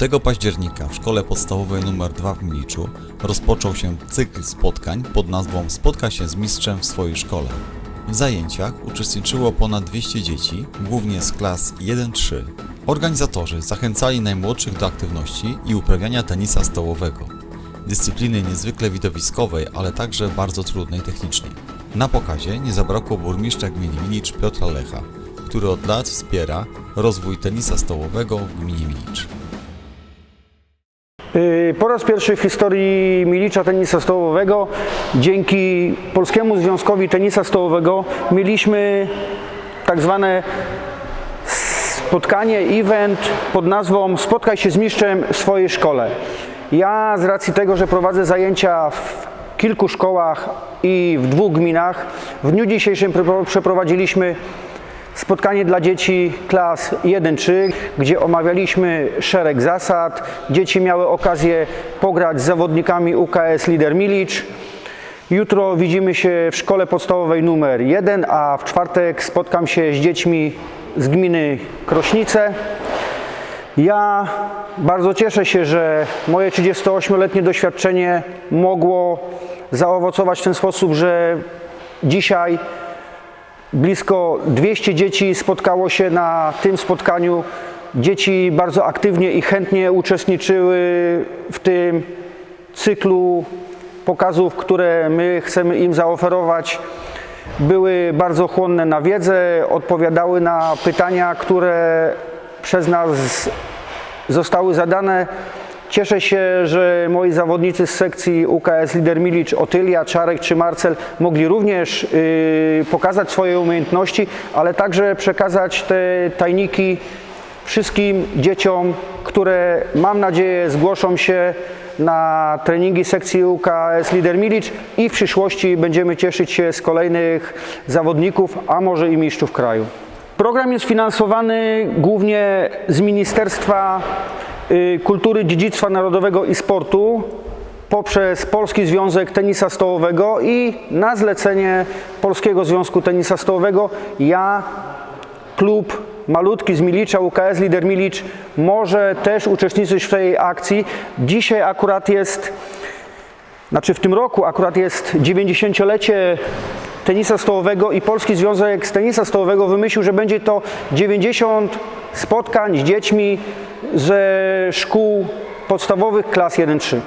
5 października w szkole podstawowej nr 2 w Miliczu rozpoczął się cykl spotkań pod nazwą Spotka się z mistrzem w swojej szkole. W zajęciach uczestniczyło ponad 200 dzieci, głównie z klas 1-3. Organizatorzy zachęcali najmłodszych do aktywności i uprawiania tenisa stołowego. Dyscypliny niezwykle widowiskowej, ale także bardzo trudnej technicznie. Na pokazie nie zabrakło burmistrza gminy Milicz Piotra Lecha, który od lat wspiera rozwój tenisa stołowego w gminie Milicz. Y, Po raz pierwszy w historii Milicza Tenisa Stołowego dzięki Polskiemu Związkowi Tenisa Stołowego mieliśmy tak zwane spotkanie, event pod nazwą Spotkaj się z mistrzem w swojej szkole. Ja z racji tego, że prowadzę zajęcia w kilku szkołach i w dwóch gminach, w dniu dzisiejszym przeprowadziliśmy spotkanie dla dzieci klas 1-3, gdzie omawialiśmy szereg zasad. Dzieci miały okazję pograć z zawodnikami UKS Lider Milicz. Jutro widzimy się w szkole podstawowej numer 1, a w czwartek spotkam się z dziećmi z gminy Krośnice. Ja bardzo cieszę się, że moje 38-letnie doświadczenie mogło zaowocować w ten sposób, że dzisiaj blisko 200 dzieci spotkało się na tym spotkaniu. Dzieci bardzo aktywnie i chętnie uczestniczyły w tym cyklu pokazów, które my chcemy im zaoferować. Były bardzo chłonne na wiedzę, odpowiadały na pytania, które przez nas zostały zadane. Cieszę się, że moi zawodnicy z sekcji UKS Lider Milicz, Otylia, Czarek czy Marcel mogli również y, pokazać swoje umiejętności, ale także przekazać te tajniki wszystkim dzieciom, które mam nadzieję zgłoszą się na treningi sekcji UKS Lider Milicz i w przyszłości będziemy cieszyć się z kolejnych zawodników, a może i mistrzów kraju. Program jest finansowany głównie z Ministerstwa Kultury, Dziedzictwa Narodowego i Sportu poprzez Polski Związek Tenisa Stołowego i na zlecenie Polskiego Związku Tenisa Stołowego ja klub malutki z Milicza, UKS Lider Milicz może też uczestniczyć w tej akcji. Dzisiaj akurat jest, znaczy w tym roku akurat jest 90-lecie tenisa stołowego i Polski Związek Tenisa Stołowego wymyślił, że będzie to 90 spotkań z dziećmi ze szkół podstawowych klas 1-3.